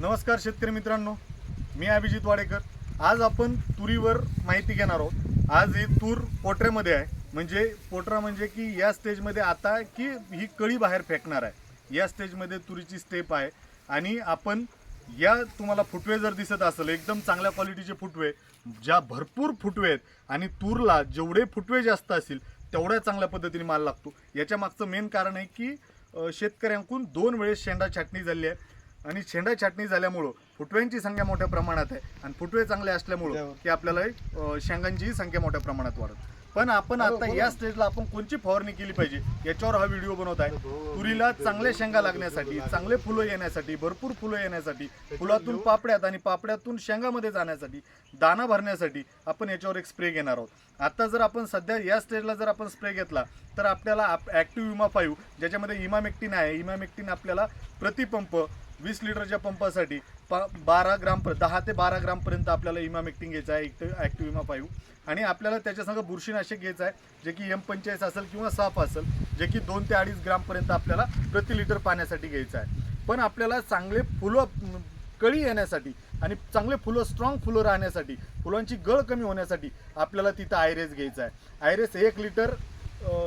नमस्कार शेतकरी मित्रांनो मी अभिजित वाडेकर. आज आपण तुरीवर माहिती घेणार आहोत. आज ही तूर पोटऱ्यामध्ये आहे. म्हणजे पोटरा म्हणजे की या स्टेजमध्ये आता की ही कळी बाहेर फेकणार आहे. या स्टेजमध्ये तुरीची स्टेप आहे. आणि आपण या तुम्हाला फुटवे जर दिसत असेल एकदम चांगल्या क्वालिटीचे फुटवे ज्या भरपूर फुटवे आहेत आणि तूरला जेवढे फुटवे जास्त असतील तेवढ्या चांगल्या पद्धतीने माल लागतो. याच्या मागचं मेन कारण आहे की शेतकऱ्यांकडून दोन वेळेस शेंडा छाटणी झाली आहे. आणि शेंडा छाटणी झाल्यामुळं फुटव्यांची संख्या मोठ्या प्रमाणात आहे. आणि फुटवे चांगले असल्यामुळं की आपल्याला शेंगांचीही संख्या मोठ्या प्रमाणात वाढत. पण आपण आता या स्टेजला आपण कोणची फवारणी केली पाहिजे? याच्यावर हा व्हिडिओ बनवत आहे. तुरीला चांगले शेंगा लागण्यासाठी चांगले फुलं येण्यासाठी भरपूर फुलं येण्यासाठी फुलातून पापड्यात आणि पापड्यातून शेंगामध्ये जाण्यासाठी दाना भरण्यासाठी आपण याच्यावर एक स्प्रे घेणार आहोत. आता जर आपण सध्या या स्टेजला जर आपण स्प्रे घेतला तर आपल्याला ॲक्टिव्ह विमा फाईव्ह ज्याच्यामध्ये इमामेक्टिन आहे. इमामेक्टिन आपल्याला प्रतिपंप वीस लिटरच्या पंपासाठी प बारा ग्राम दहा ते बारा ग्रामपर्यंत आपल्याला इमामेक्टिन घ्यायचं आहे ॲक्टिव्ह इमा फाईव्ह आणि आपल्याला त्याच्यासंग बुरशीनाशक घ्यायचं आहे जे की एम पंचेचाळीस असेल किंवा साफ असेल जे की दोन ते अडीच ग्रामपर्यंत आपल्याला प्रति लिटर पाण्यासाठी घ्यायचं आहे. पण आपल्याला चांगले फुलं कळी येण्यासाठी आणि चांगले फुलं स्ट्रॉंग फुलं राहण्यासाठी फुलांची गळ कमी होण्यासाठी आपल्याला तिथं आयरेस घ्यायचा आहे. आयरेस एक लिटर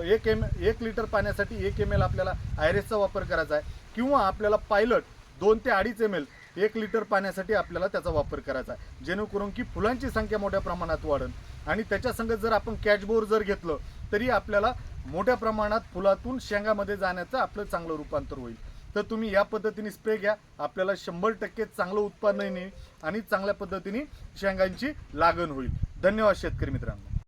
एक एम एक लिटर पाण्यासाठी एक एम एल आपल्याला आयरेसचा वापर करायचा आहे. किंवा आपल्याला पायलट दोन ते अडीच एम एल एक लिटर पाण्यासाठी आपल्याला त्याचा वापर करायचा आहे. जेणेकरून की फुलांची संख्या मोठ्या प्रमाणात वाढेल आणि त्याच्या संगत जर आपण कॅचबोर जर घेतलं तरी आपल्याला मोठ्या प्रमाणात फुलातून शेंगामध्ये जाण्याचं आपलं चांगलं रूपांतर होईल. तर तुम्ही या पद्धतीने स्प्रे घ्या. आपल्याला शंभर टक्के चांगलं उत्पादन येईल आणि चांगल्या पद्धतीने शेंगांची लागण होईल. धन्यवाद शेतकरी मित्रांनो.